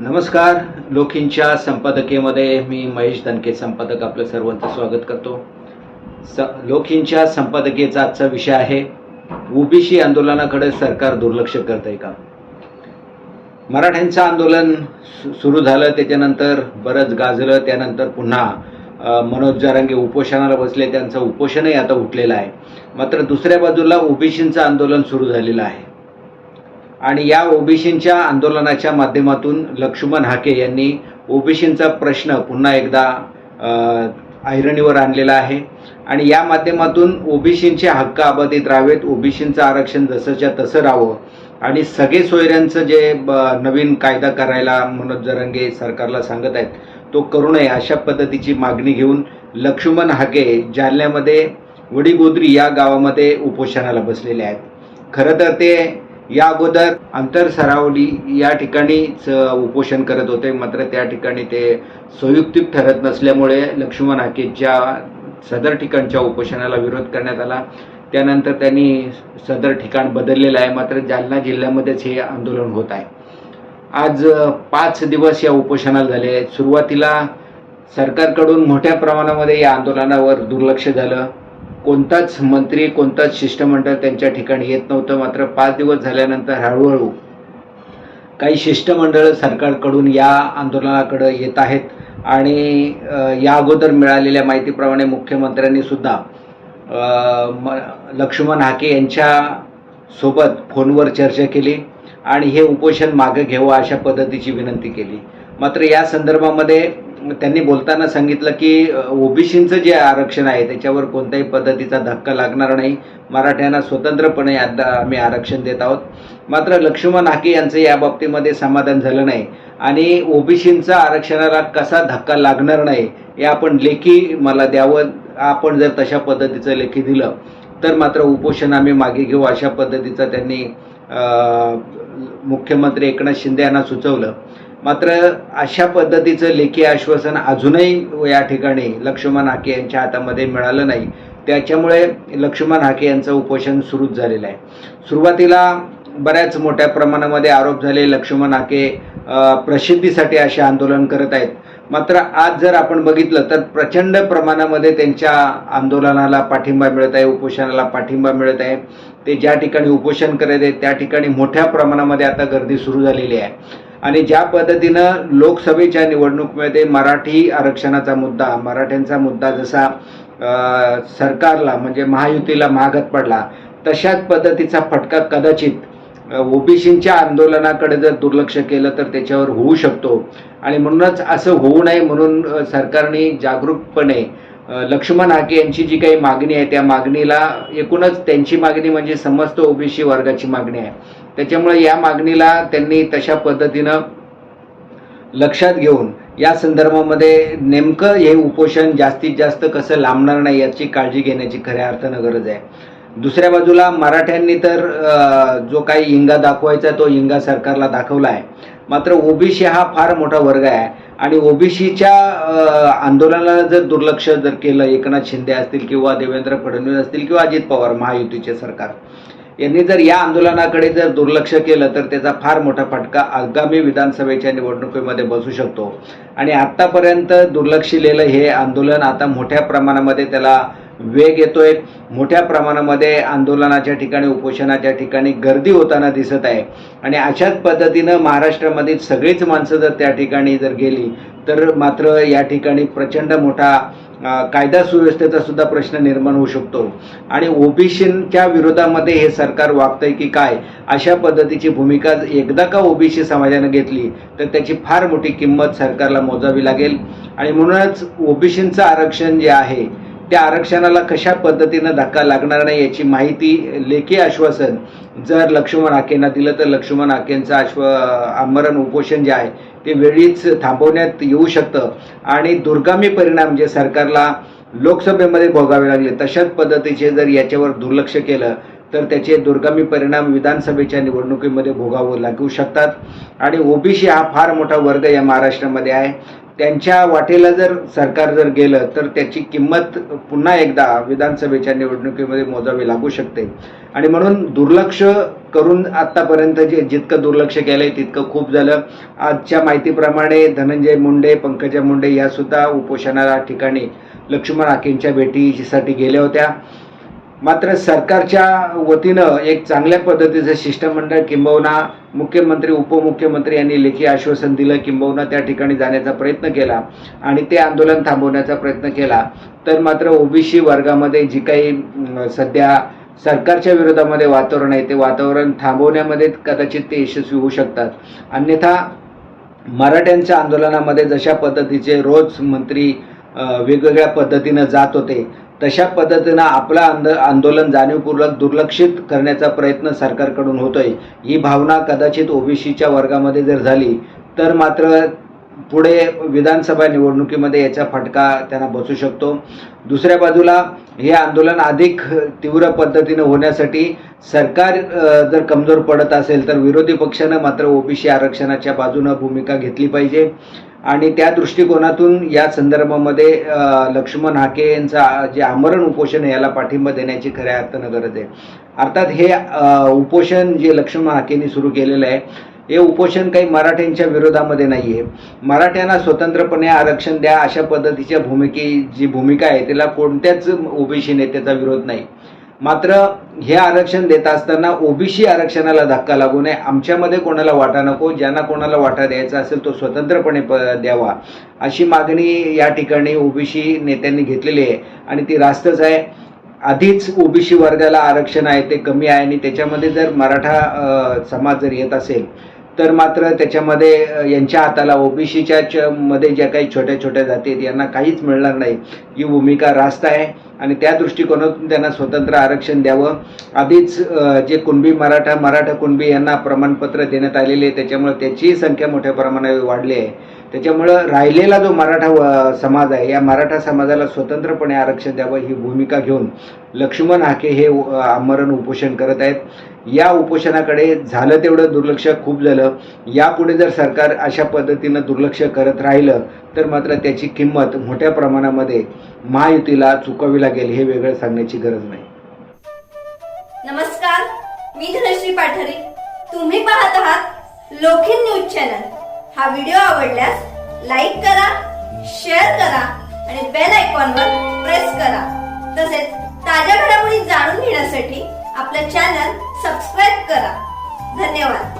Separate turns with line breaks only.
नमस्कार लोकींच्या संपादकीमध्ये मी महेश दणके संपादक आपलं सर्वांचं स्वागत करतो. स लोकींच्या संपादकीचा आजचा विषय आहे ओबीसी आंदोलनाकडे सरकार दुर्लक्ष करत आहे का? मराठ्यांचं आंदोलन सु- सुरू झालं त्याच्यानंतर बरंच गाजलं त्यानंतर पुन्हा मनोज जारांगे उपोषणाला बसले त्यांचं उपोषणही आता उठलेलं आहे. मात्र दुसऱ्या बाजूला ओबीसींचं आंदोलन सुरू झालेलं आहे. आणि या ओबीसींच्या आंदोलनाच्या माध्यमातून लक्ष्मण हाके यांनी ओबीसींचा प्रश्न पुन्हा एकदा ऐरणीवर आणलेला आहे. आणि या माध्यमातून ओबीसींचे हक्क अबाधित राहावेत ओबीसींचं आरक्षण जसंच्या तसं राहावं. आणि सगळे सोयऱ्यांचं जे ब- नवीन कायदा करायला मनोज जरंगे सरकारला सांगत आहेत तो करू नये अशा पद्धतीची मागणी घेऊन लक्ष्मण हाके जालन्यामध्ये वडीगोद्री या गावामध्ये उपोषणाला बसलेले आहेत. खरं तर ते या अगोदर आंतर सरावली या ठिकाणीच उपोषण करत होते. मात्र त्या ठिकाणी ते संयुक्तिक ठरत नसल्यामुळे लक्ष्मण हाकेच्या सदर ठिकाणच्या उपोषणाला विरोध करण्यात आला. त्यानंतर त्यांनी सदर ठिकाण बदललेलं आहे. मात्र जालना जिल्ह्यामध्येच हे आंदोलन होत आहे. आज पाच दिवस या उपोषणाला झाले. आहेत सुरुवातीला सरकारकडून मोठ्या प्रमाणामध्ये या आंदोलनावर दुर्लक्ष झालं. कोणताच मंत्री कोणताच शिष्टमंडळ त्यांच्या ठिकाणी येत नव्हतं. मात्र पाच दिवस झाल्यानंतर हळूहळू काही शिष्टमंडळ सरकारकडून या आंदोलनाकडं येत आहेत. आणि या अगोदर मिळालेल्या माहितीप्रमाणे मुख्यमंत्र्यांनी सुद्धा म लक्ष्मण हाके यांच्या सोबत फोनवर चर्चा केली आणि हे उपोषण मागे घ्यावं अशा पद्धतीची विनंती केली. मात्र या संदर्भामध्ये त्यांनी बोलताना सांगितलं की ओबीसींचं जे आरक्षण आहे त्याच्यावर कोणत्याही पद्धतीचा धक्का लागणार नाही. मराठ्यांना स्वतंत्रपणे आता आम्ही आरक्षण देत आहोत. मात्र लक्ष्मण हाके यांचं या बाबतीमध्ये समाधान झालं नाही. आणि ओबीसींचा आरक्षणाला कसा धक्का लागणार नाही हे आपण लेखी मला द्यावं. आपण जर तशा पद्धतीचं लेखी दिलं तर मात्र उपोषण आम्ही मागे घेऊ अशा पद्धतीचं त्यांनी मुख्यमंत्री एकनाथ शिंदे यांना सुचवलं. मात्र अशा पद्धतीचं लेखी आश्वासन अजूनही या ठिकाणी लक्ष्मण हाके यांच्या हातामध्ये मिळालं नाही. त्याच्यामुळे लक्ष्मण हाके यांचं उपोषण सुरूच झालेलं आहे. सुरुवातीला बऱ्याच मोठ्या प्रमाणामध्ये आरोप झाले लक्ष्मण हाके प्रसिद्धीसाठी असे आंदोलन करत आहेत. मात्र आज जर आपण बघितलं तर प्रचंड प्रमाणामध्ये त्यांच्या आंदोलनाला पाठिंबा मिळत आहे उपोषणाला पाठिंबा मिळत आहे. ते ज्या ठिकाणी उपोषण करत आहेत त्या ठिकाणी मोठ्या प्रमाणामध्ये आता गर्दी सुरू झालेली आहे. आणि ज्या पद्धतीनं लोकसभेच्या निवडणुकीमध्ये मराठी आरक्षणाचा मुद्दा मराठ्यांचा मुद्दा जसा सरकारला म्हणजे महायुतीला महागत पडला तशाच पद्धतीचा फटका कदाचित ओबीसींच्या आंदोलनाकडे जर दुर्लक्ष केलं तर त्याच्यावर होऊ शकतो. आणि म्हणूनच असं होऊ नये म्हणून सरकारने जागरूकपणे लक्ष्मण हाके यांची जी काही मागणी आहे त्या मागणीला एकूणच त्यांची मागणी म्हणजे समस्त ओबीसी वर्गाची मागणी आहे. त्याच्यामुळे या मागणीला त्यांनी तशा पद्धतीनं लक्षात घेऊन या संदर्भामध्ये नेमकं हे उपोषण जास्तीत जास्त कसं लांबणार नाही याची काळजी घेण्याची खऱ्या अर्थानं गरज आहे. दुसऱ्या बाजूला मराठ्यांनी तर जो काही हिंगा दाखवायचा तो हिंगा सरकारला दाखवला आहे मात्र ओबीसी हा फार मोठा वर्ग आहे. आणि ओबीसीच्या आंदोलनाला जर दुर्लक्ष जर केलं एकनाथ शिंदे असतील किंवा देवेंद्र फडणवीस असतील किंवा अजित पवार महायुतीचे सरकार यांनी जर या आंदोलनाकडे जर दुर्लक्ष केलं तर त्याचा फार मोठा फटका आगामी विधानसभेच्या निवडणुकीमध्ये बसू शकतो. आणि आत्तापर्यंत दुर्लक्षिलेलं हे आंदोलन आता मोठ्या प्रमाणामध्ये त्याला वेग येतोय. मोठ्या प्रमाणामध्ये आंदोलनाच्या ठिकाणी उपोषणाच्या ठिकाणी गर्दी होताना दिसत आहे. आणि अशाच पद्धतीनं महाराष्ट्रामधील सगळीच माणसं जर त्या ठिकाणी जर गेली तर मात्र या ठिकाणी प्रचंड मोठा कायदा सुव्यवस्थेचा सुद्धा प्रश्न निर्माण होऊ शकतो. आणि ओबीसीच्या विरोधामध्ये हे सरकार वागतंय की काय अशा पद्धतीची भूमिका एकदा का ओबीसी समाजानं घेतली तर त्याची फार मोठी किंमत सरकारला मोजावी लागेल. आणि म्हणूनच ओबीसींचं आरक्षण जे आहे त्या आरक्षणाला कशा पद्धतीनं धक्का लागणार नाही याची माहिती लेखी आश्वासन जर लक्ष्मण आकेंना दिलं तर लक्ष्मण आकेंचं आश्व आमरण उपोषण जे आहे ते वेळीच थांबवण्यात येऊ शकतं. आणि दुर्गामी परिणाम जे सरकारला लोकसभेमध्ये भोगावे लागले तशाच पद्धतीचे जर याच्यावर दुर्लक्ष केलं तर त्याचे दुर्गामी परिणाम विधानसभेच्या निवडणुकीमध्ये भोगावं लागू शकतात. आणि ओबीसी हा फार मोठा वर्ग या महाराष्ट्रामध्ये आहे. त्यांच्या वाटेला जर सरकार जर गेलं तर त्याची किंमत पुन्हा एकदा विधानसभेच्या निवडणुकीमध्ये मोजावी लागू शकते. आणि म्हणून दुर्लक्ष करून आत्तापर्यंत जे जितकं दुर्लक्ष केलंय तितकं खूप झालं. आजच्या माहितीप्रमाणे धनंजय मुंडे पंकजा मुंडे यासुद्धा उपोषणाला ठिकाणी लक्ष्मण आकेंच्या भेटीसाठी गेल्या होत्या. मात्र सरकारच्या वतीनं एक चांगल्या पद्धतीचं शिष्टमंडळ किंबहुना मुख्यमंत्री उपमुख्यमंत्री यांनी लेखी आश्वासन दिलं किंबहुना त्या ठिकाणी जाण्याचा प्रयत्न केला आणि ते आंदोलन थांबवण्याचा प्रयत्न केला. तर मात्र ओबीसी वर्गामध्ये जी काही सध्या सरकारच्या विरोधामध्ये वातावरण आहे ते वातावरण थांबवण्यामध्ये कदाचित ते यशस्वी होऊ शकतात. अन्यथा मराठ्यांच्या आंदोलनामध्ये जशा पद्धतीचे रोज मंत्री वेगवेगळ्या पद्धतीनं जात होते तशा पद्धतीनं आपलं आंद आंदोलन जाणीवपूर्वक दुर्लक्षित करण्याचा प्रयत्न सरकारकडून होतोय. ही भावना कदाचित ओबीसीच्या वर्गामध्ये जर झाली तर मात्र पुढे विधानसभा निवडणुकीमध्ये याचा फटका त्यांना बसू शकतो. दुसऱ्या बाजूला हे आंदोलन अधिक तीव्र पद्धतीनं होण्यासाठी सरकार जर कमजोर पडत असेल तर विरोधी पक्षानं मात्र ओबीसी आरक्षणाच्या बाजूनं भूमिका घेतली पाहिजे. आणि त्या दृष्टिकोनातून या संदर्भामध्ये लक्ष्मण हाके यांचा जे आमरण उपोषण आहे याला पाठिंबा देण्याची खऱ्या अर्थानं गरज आहे. अर्थात हे उपोषण जे लक्ष्मण हाकेंनी सुरू केलेलं आहे हे उपोषण काही मराठ्यांच्या विरोधामध्ये नाही आहे मराठ्यांना स्वतंत्रपणे आरक्षण द्या अशा पद्धतीच्या भूमिके जी भूमिका आहे त्याला कोणत्याच ओबीसी नेत्याचा विरोध नाही. मात्र हे आरक्षण देत असताना ओबीसी आरक्षणाला धक्का लागू नये. आमच्यामध्ये कोणाला वाटा नको ज्यांना कोणाला वाटा द्यायचा असेल तो स्वतंत्रपणे प द्यावा. अशी मागणी या ठिकाणी ओबीसी नेत्यांनी घेतलेली आहे. आणि ती रास्तच आहे. आधीच ओबीसी वर्गाला आरक्षण आहे ते कमी आहे. आणि त्याच्यामध्ये जर मराठा समाज जर येत असेल तर मात्र त्याच्यामध्ये यांच्या हाताला ओबीसीच्या मध्ये ज्या काही छोट्या छोट्या जाती आहेत यांना काहीच मिळणार नाही. ही भूमिका रास्त आहे. आणि त्या दृष्टिकोनातून त्यांना स्वतंत्र आरक्षण द्यावं. आधीच जे कुणबी मराठा मराठा कुणबी यांना प्रमाणपत्र देण्यात आलेले आहे त्याच्यामुळे त्याचीही संख्या मोठ्या प्रमाणावर वाढली आहे. त्याच्यामुळं राहिलेला जो मराठा व- समाज आहे या मराठा समाजाला स्वतंत्रपणे आरक्षण द्यावं ही भूमिका घेऊन लक्ष्मण हाके हे आमरण उपोषण करत आहेत. या उपोषणाकडे झालं तेवढं दुर्लक्ष खूप झालं. यापुढे जर सरकार अशा पद्धतीनं दुर्लक्ष करत राहिलं तर मात्र त्याची किंमत मोठ्या प्रमाणामध्ये महायुतीला चुकावी लागेल हे वेगळं सांगण्याची गरज नाही.
नमस्कार मी धनश्री पाठारी. तुम्ही पाहत आहात लोखिन न्यूज चॅनल. हा व्हिडिओ आवडल्यास लाईक करा शेअर करा आणि बेल आयकॉनवर प्रेस करा. तसेच ताज्या घडामोडी जाणून घेण्यासाठी आपलं चॅनल सबस्क्राईब करा. धन्यवाद.